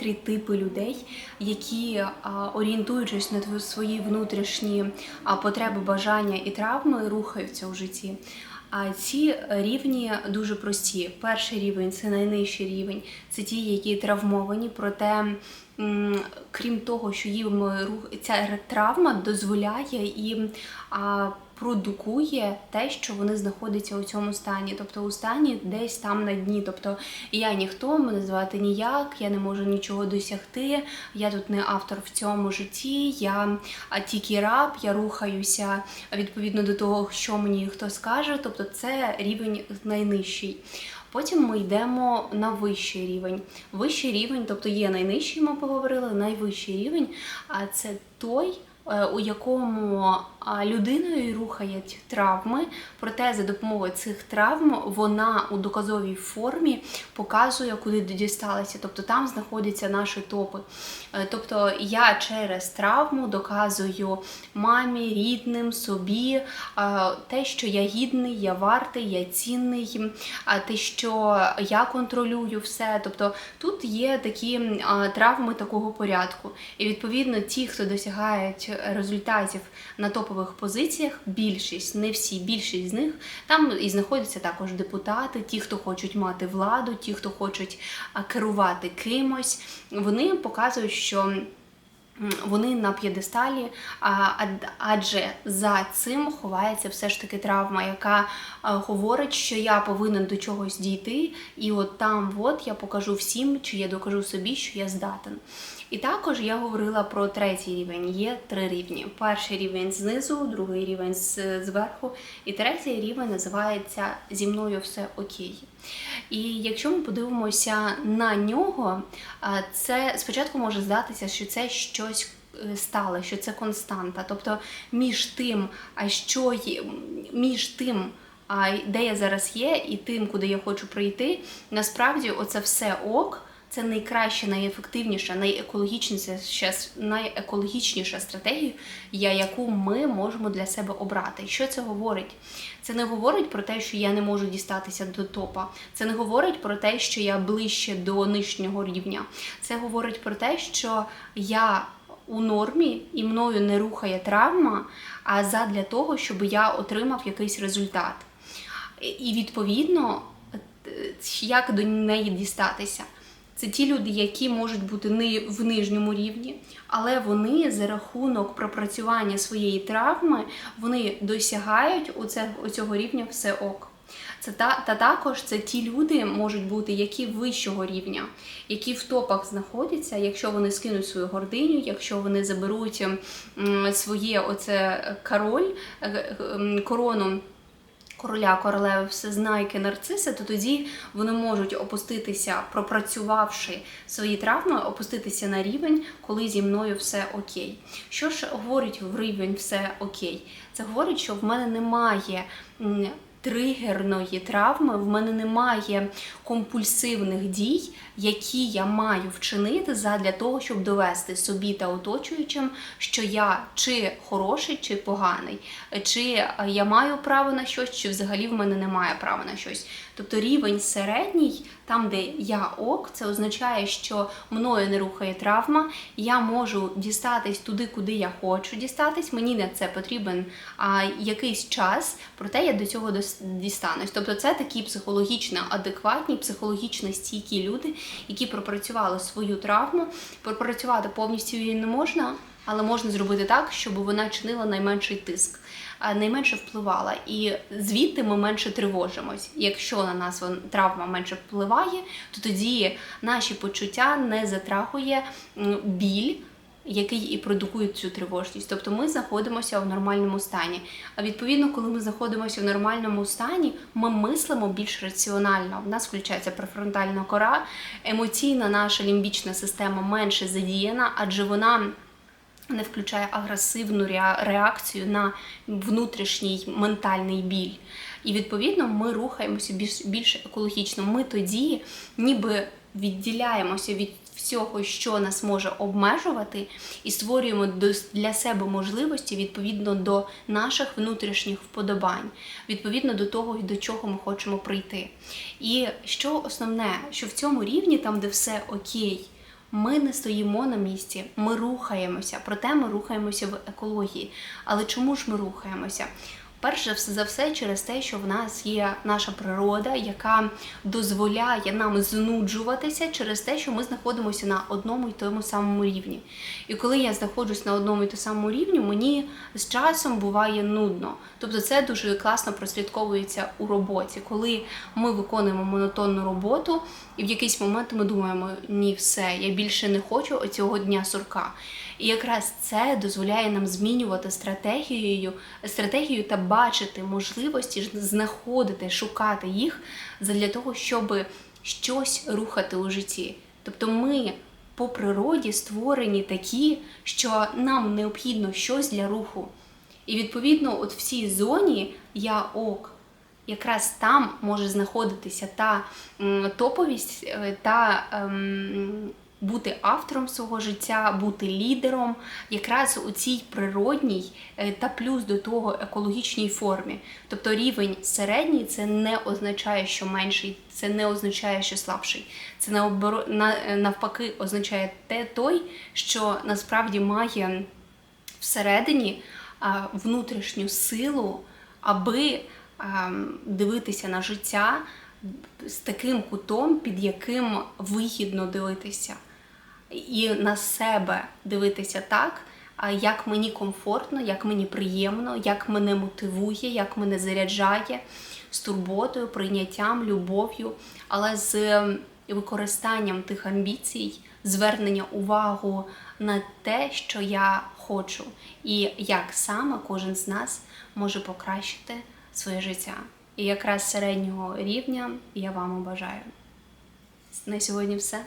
три типи людей, які, орієнтуючись на свої внутрішні потреби, бажання і травми, рухаються у житті. А ці рівні дуже прості. Перший рівень це найнижчий рівень, це ті, які травмовані, проте. Крім того, що їм ця травма дозволяє і а, продукує те, що вони знаходяться у цьому стані, тобто у стані десь там на дні. Тобто я ніхто, мене звати ніяк, я не можу нічого досягти. Я тут не автор в цьому житті, я тільки раб, я рухаюся відповідно до того, що мені хто скаже. Тобто це рівень найнижчий. Потім ми йдемо на вищий рівень. Вищий рівень, тобто є найнижчий, ми поговорили, найвищий рівень, а це той, е, у якому а, людиною рухають травми, проте за допомогою цих травм вона у доказовій формі показує, куди дісталася. Тобто там знаходяться наші топи. Е, Тобто я через травму доказую мамі, рідним, собі те, що я гідний, я вартий, я цінний, те, що я контролюю все. Тобто тут є такі травми такого порядку. І відповідно ті, хто досягають результатів на топових позиціях, більшість, не всі, більшість з них там і знаходяться також депутати, ті, хто хочуть мати владу, ті, хто хочуть керувати кимось. Вони показують, що вони на п'єдесталі, адже за цим ховається все ж таки травма, яка говорить, що я повинен до чогось дійти, і от там от я покажу всім, чи я докажу собі, що я здатен. І також я говорила про третій рівень. Є три рівні: перший рівень знизу, другий рівень зверху, і третій рівень називається зі мною все окей. І якщо ми подивимося на нього, це спочатку може здатися, що це щось е, стале, що це константа. Тобто між тим, а що між тим. А де я зараз є, і тим, куди я хочу прийти, насправді оце все ок. Це найкраща, найефективніша, найекологічніша, найекологічніша стратегія, яку ми можемо для себе обрати. Що це говорить? Це не говорить про те, що я не можу дістатися до топа. Це не говорить про те, що я ближче до нижнього рівня. Це говорить про те, що я у нормі і мною не рухає травма, а задля того, щоб я отримав якийсь результат. І відповідно, е, як до неї дістатися? Це ті люди, які можуть бути в нижньому рівні, але вони за рахунок пропрацювання своєї травми вони досягають оце, оцього рівня все ок. Це та, та також це ті люди можуть бути, які вищого рівня, які в топах знаходяться, якщо вони скинуть свою гординю, якщо вони заберуть своє оце король, е, корону короля, королеви, всезнайки, нарциси, то тоді вони можуть опуститися, пропрацювавши свої травми, опуститися на рівень, коли зі мною все окей. Що ж говорить в рівень все окей? Це говорить, що в мене немає. Тригерної травми в мене немає компульсивних дій, які я маю вчинити задля того, щоб довести собі та оточуючим, що я чи хороший, чи поганий, чи я маю право на щось, чи взагалі в мене немає права на щось. Тобто рівень середній, там, де я ок, це означає, що мною не рухає травма, я можу дістатись туди, куди я хочу дістатись. Мені на це потрібен а, якийсь час, проте я до цього дістанусь. Тобто, це такі психологічно адекватні, психологічно стійкі люди, які пропрацювали свою травму. Пропрацювати повністю її не можна, але можна зробити так, щоб вона чинила найменший тиск, найменше впливала. І звідти ми менше тривожимось. Якщо на нас травма менше впливає, то тоді наші почуття не затрагує біль. Який і продукує цю тривожність, тобто ми знаходимося в нормальному стані. А відповідно, коли ми знаходимося в нормальному стані, ми мислимо більш раціонально. В нас включається префронтальна кора, емоційна наша лімбічна система менше задіяна, адже вона не включає агресивну реакцію на внутрішній ментальний біль. І відповідно ми рухаємося більш, більш екологічно. Ми тоді ніби відділяємося від всього, що нас може обмежувати, і створюємо для себе можливості відповідно до наших внутрішніх вподобань, відповідно до того, до чого ми хочемо прийти. І що основне, що в цьому рівні, там, де все окей, Ми не стоїмо на місці, ми рухаємося. Проте ми рухаємося в екології. Але чому ж ми рухаємося? Перше за все через те, що в нас є наша природа, яка дозволяє нам знуджуватися через те, що ми знаходимося на одному і тому самому рівні. І коли я знаходжусь на одному і тому самому рівні, мені з часом буває нудно. Тобто це дуже класно прослідковується у роботі, коли ми виконуємо монотонну роботу, і в якийсь момент ми думаємо, ні, все, я більше не хочу оцього дня сурка. І якраз це дозволяє нам змінювати стратегією, стратегію та бачити можливості, знаходити, шукати їх для того, щоб щось рухати у житті. Тобто ми по природі створені такі, що нам необхідно щось для руху. І відповідно, от в цій зоні я ок. Якраз там може знаходитися та топовість е, та ем, бути автором свого життя, бути лідером, якраз у цій природній е, та плюс до того екологічній формі. Тобто рівень середній це не означає, що менший, це не означає, що слабший. Це е, навпаки означає те той, що насправді має всередині внутрішню силу, аби дивитися на життя з таким кутом, під яким вигідно дивитися, і на себе дивитися так, як мені комфортно, як мені приємно, як мене мотивує, як мене заряджає з турботою, прийняттям, любов'ю, але з ем, використанням тих амбіцій, звернення увагу на те, що я хочу, і як саме кожен з нас може покращити своє життя. І якраз середнього рівня я вам бажаю. На сьогодні все.